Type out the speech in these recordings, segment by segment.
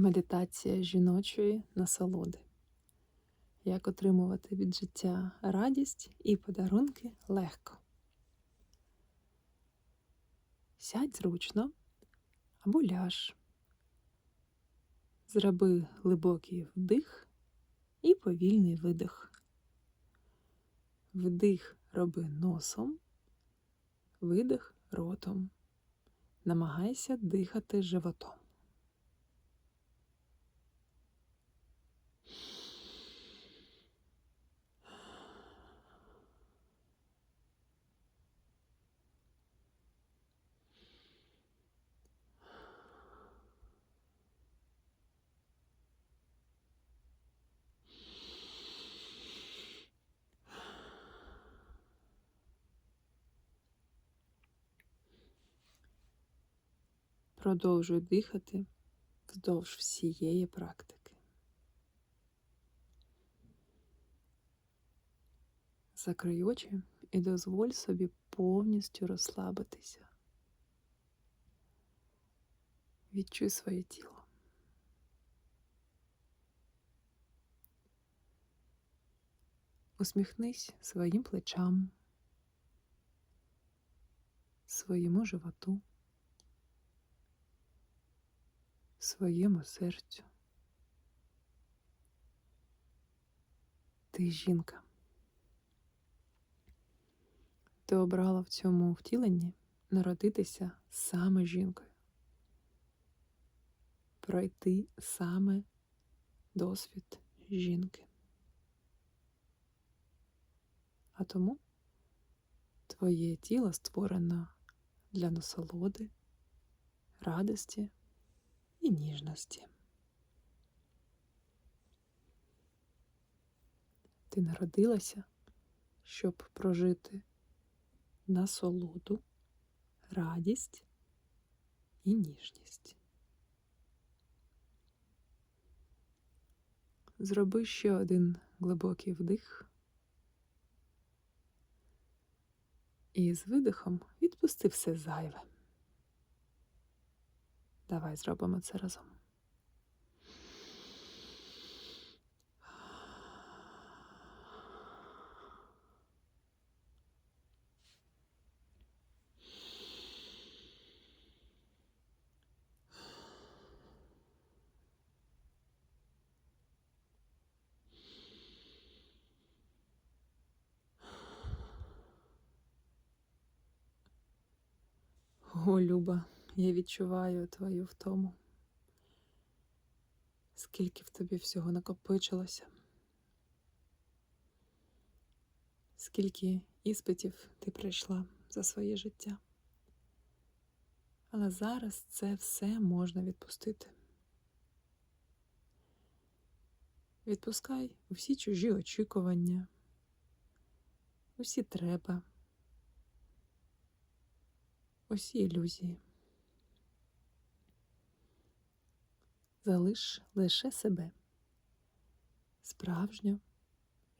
Медитація жіночої насолоди. Як отримувати від життя радість і подарунки легко. Сядь зручно або ляж. Зроби глибокий вдих і повільний видих. Вдих роби носом, видих ротом. Намагайся дихати животом. Продовжуй дихати вздовж всієї практики. Закрий очі і дозволь собі повністю розслабитися. Відчуй своє тіло. Усміхнись своїм плечам, своєму животу. Своєму серцю. Ти жінка. Ти обрала в цьому втіленні народитися саме жінкою, пройти саме досвід жінки. А тому твоє тіло створено для насолоди, радості і ніжності. Ти народилася, щоб прожити насолоду, радість і ніжність. Зроби ще один глибокий вдих. І з видихом відпусти все зайве. Давай зробимо це разом. О, Люба. Я відчуваю твою втому. Скільки в тобі всього накопичилося, скільки іспитів ти пройшла за своє життя. Але зараз це все можна відпустити. Відпускай усі чужі очікування, усі треба, усі ілюзії. Залиш лише себе, справжню,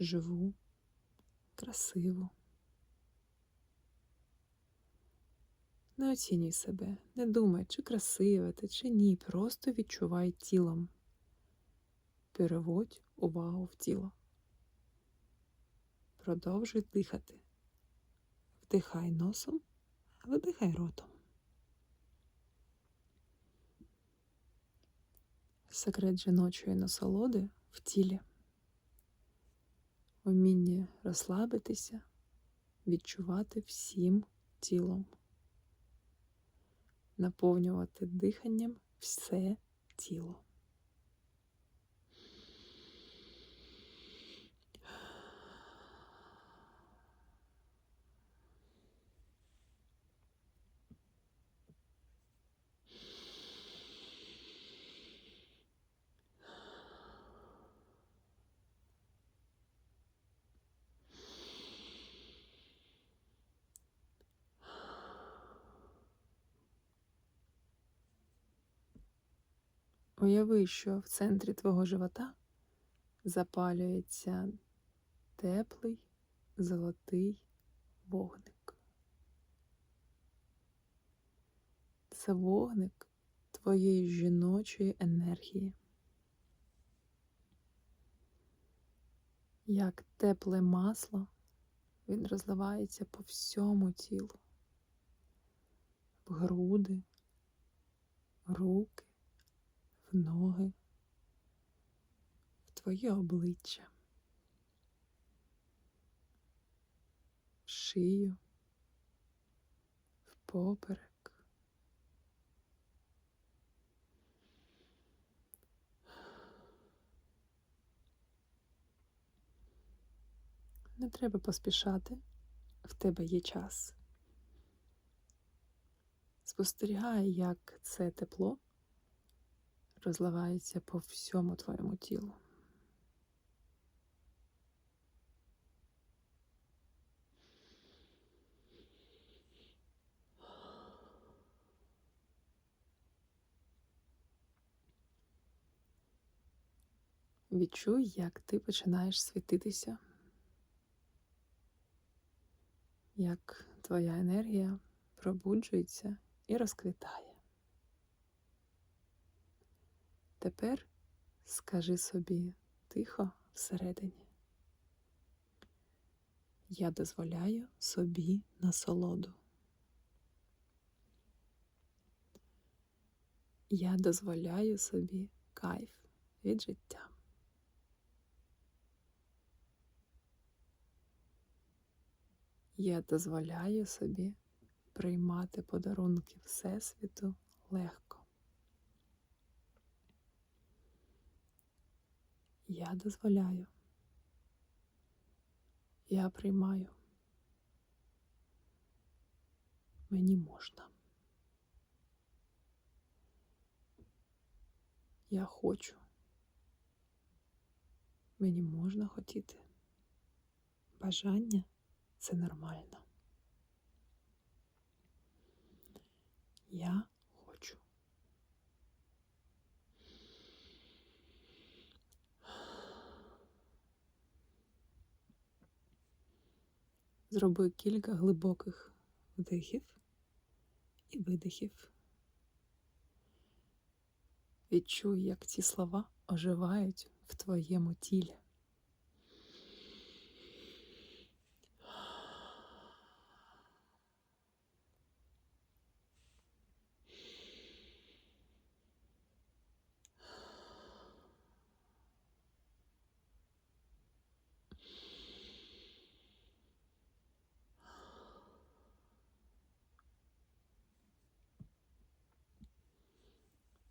живу, красиву. Не оцінюй себе, не думай, чи красиве ти, чи ні, просто відчувай тілом. Переводь увагу в тіло. Продовжуй дихати. Вдихай носом, видихай ротом. Секрет жіночої насолоди в тілі, вміння розслабитися, відчувати всім тілом, наповнювати диханням все тіло. Уяви, що в центрі твого живота запалюється теплий золотий вогник. Це вогник твоєї жіночої енергії. Як тепле масло, він розливається по всьому тілу, в груди, руки, в ноги, в твоє обличчя, в шию, в поперек. Не треба поспішати, в тебе є час. Спостерігай, як це тепло розливається по всьому твоєму тілу. Відчуй, як ти починаєш світитися, як твоя енергія пробуджується і розквітає. Тепер скажи собі тихо всередині. Я дозволяю собі насолоду. Я дозволяю собі кайф від життя. Я дозволяю собі приймати подарунки Всесвіту легко. Я дозволяю. Я приймаю. Мені можна. Я хочу. Мені можна хотіти. Бажання це нормально. Я хочу. Зроби кілька глибоких вдихів і видихів. Відчуй, як ці слова оживають в твоєму тілі.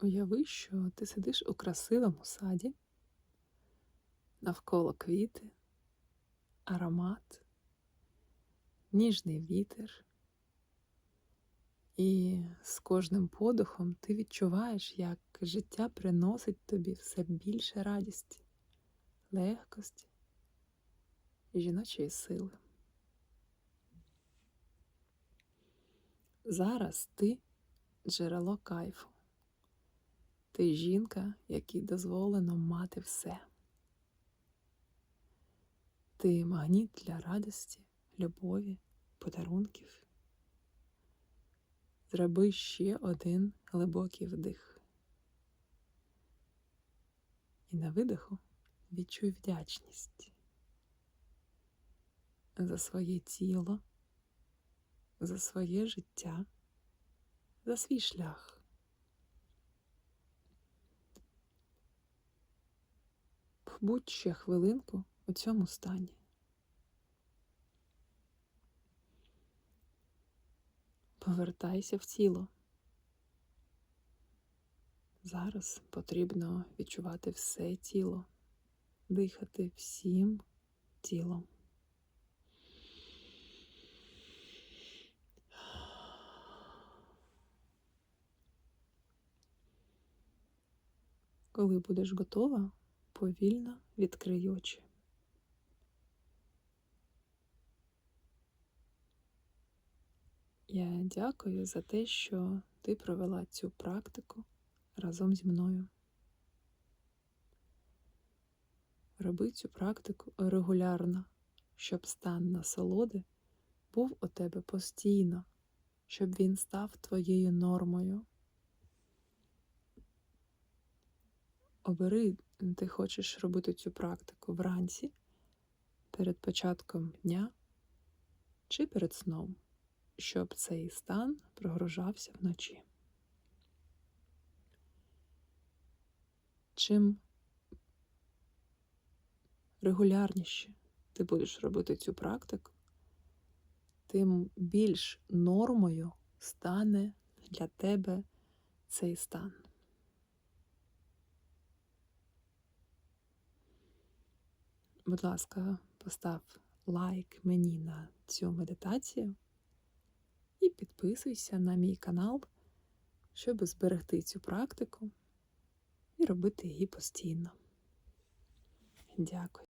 Уяви, що ти сидиш у красивому саді, навколо квіти, аромат, ніжний вітер, і з кожним подихом ти відчуваєш, як життя приносить тобі все більше радісті, легкості і жіночої сили. Зараз ти джерело кайфу. Ти жінка, якій дозволено мати все. Ти магніт для радості, любові, подарунків. Зроби ще один глибокий вдих. І на видиху відчуй вдячність за своє тіло, за своє життя, за свій шлях. Будь ще хвилинку у цьому стані. Повертайся в тіло. Зараз потрібно відчувати все тіло, дихати всім тілом. Коли будеш готова, повільно відкрий очі. Я дякую за те, що ти провела цю практику разом зі мною. Роби цю практику регулярно, щоб стан насолоди був у тебе постійно, щоб він став твоєю нормою. обери, ти хочеш робити цю практику вранці, перед початком дня чи перед сном, щоб цей стан прогружався вночі. Чим регулярніше ти будеш робити цю практику, тим більш нормою стане для тебе цей стан. Будь ласка, постав лайк мені на цю медитацію і підписуйся на мій канал, щоб зберегти цю практику і робити її постійно. Дякую.